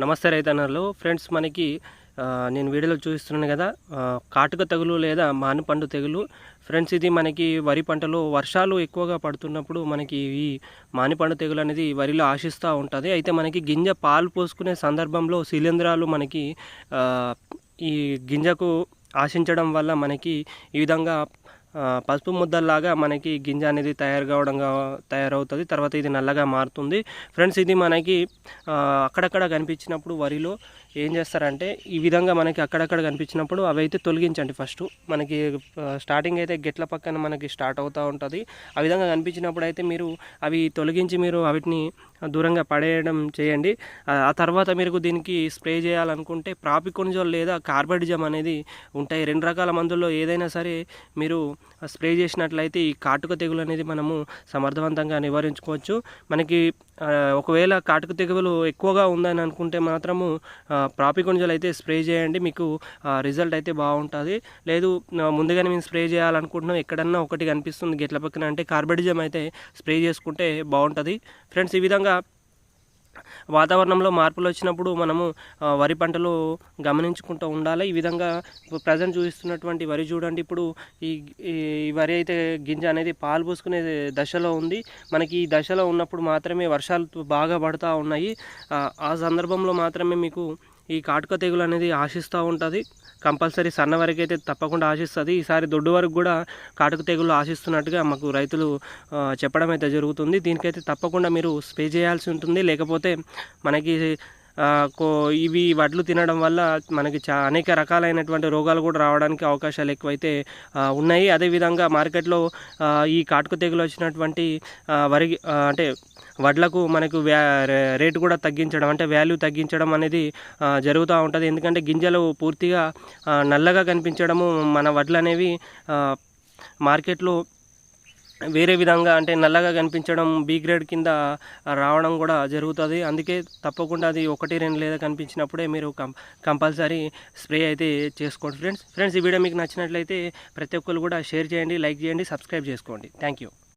నమస్తే రైతన్నర్లు. ఫ్రెండ్స్ మనకి నేను వీడియోలో చూపిస్తున్నాను కదా కాటుక తెగులు లేదా మానిపండు తెగులు. ఫ్రెండ్స్ ఇది మనకి వరి పంటలో వర్షాలు ఎక్కువగా పడుతున్నప్పుడు మనకి ఈ మానిపండు తెగులు అనేది వరిలో ఆశిస్తూ ఉంటుంది. అయితే మనకి గింజ పాలు పోసుకునే సందర్భంలో శిలీంధ్రాలు మనకి ఈ గింజకు ఆశించడం వల్ల మనకి ఈ విధంగా పసుపు ముద్దల్లాగా మనకి గింజ అనేది తయారు కావడంగా తయారవుతుంది. తర్వాత ఇది నల్లగా మారుతుంది. ఫ్రెండ్స్ ఇది మనకి అక్కడక్కడ కనిపించినప్పుడు వరిలో ఏం చేస్తారంటే ఈ విధంగా మనకి అక్కడక్కడ కనిపించినప్పుడు అవి అయితే తొలగించండి ఫస్ట్ మనకి స్టార్టింగ్ అయితే గెట్ల పక్కన మనకి స్టార్ట్ అవుతూ ఉంటుంది. ఆ విధంగా కనిపించినప్పుడు అయితే మీరు అవి తొలగించి మీరు వాటిని దూరంగా పడేయడం చేయండి. ఆ తర్వాత మీరు దీనికి స్ప్రే చేయాలనుకుంటే ప్రాపికొనిజోల్ లేదా కార్బడిజం అనేది ఉంటాయి. రెండు రకాల మందుల్లో ఏదైనా సరే మీరు స్ప్రే చేసినట్లయితే ఈ కాటుక తెగులు అనేది మనము సమర్థవంతంగా నివారించుకోవచ్చు. మనకి ఒకవేళ కాటుక తెగులు ఎక్కువగా ఉందని అనుకుంటే మాత్రము ప్రాపికొనిజోల్ అయితే స్ప్రే చేయండి. మీకు రిజల్ట్ అయితే బాగుంటుంది. లేదు ముందుగానే మేము స్ప్రే చేయాలనుకుంటున్నాం. ఎక్కడన్నా ఒకటి కనిపిస్తుంది గెట్ల పక్కన అంటే కార్బడిజం అయితే స్ప్రే చేసుకుంటే బాగుంటుంది. ఫ్రెండ్స్ ఈ విధంగా వాతావరణంలో మార్పులు వచ్చినప్పుడు మనము వరి పంటలు గమనించుకుంటూ ఉండాలి. ఈ విధంగా ప్రజెంట్ చూపిస్తున్నటువంటి వరి చూడండి. ఇప్పుడు ఈ ఈ వరి అయితే గింజ అనేది పాలు పోసుకునే దశలో ఉంది. మనకి ఈ దశలో ఉన్నప్పుడు మాత్రమే వర్షాలు బాగా పడుతూ ఉన్నాయి. ఆ సందర్భంలో మాత్రమే మీకు ఈ కాటుక తెగులు అనేది ఆశిస్తూ ఉంటుంది. కంపల్సరీ సన్న వరకు అయితే తప్పకుండా ఆశిస్తుంది. ఈసారి దొడ్డు వరకు కూడా కాటుక తెగులు ఆశిస్తున్నట్టుగా మాకు రైతులు చెప్పడం అయితే జరుగుతుంది. దీనికైతే తప్పకుండా మీరు స్ప్రే చేయాల్సి ఉంటుంది. లేకపోతే మనకి ఇవి వడ్లు తినడం వల్ల మనకి చా అనేక రకాలైనటువంటి రోగాలు కూడా రావడానికి అవకాశాలు ఎక్కువైతే ఉన్నాయి. అదేవిధంగా మార్కెట్లో ఈ కాటుకు తెగులు వచ్చినటువంటి వరి అంటే వడ్లకు మనకు వ్యా రేటు కూడా తగ్గించడం అంటే వాల్యూ తగ్గించడం అనేది జరుగుతూ ఉంటుంది. ఎందుకంటే గింజలు పూర్తిగా నల్లగా కనిపించడము మన వడ్లు అనేవి మార్కెట్లో వేరే విధంగా అంటే నల్లగా కనిపించడం బీ గ్రేడ్ కింద రావడం కూడా జరుగుతుంది. అందుకే తప్పకుండా అది ఒకటి రెండు లేదా కనిపించినప్పుడే మీరు కం కంపల్సరీ స్ప్రే అయితే చేసుకోండి ఫ్రెండ్స్. ఫ్రెండ్స్ ఈ వీడియో మీకు నచ్చినట్లయితే ప్రతి ఒక్కరు కూడా షేర్ చేయండి లైక్ చేయండి సబ్స్క్రైబ్ చేసుకోండి. Thank you.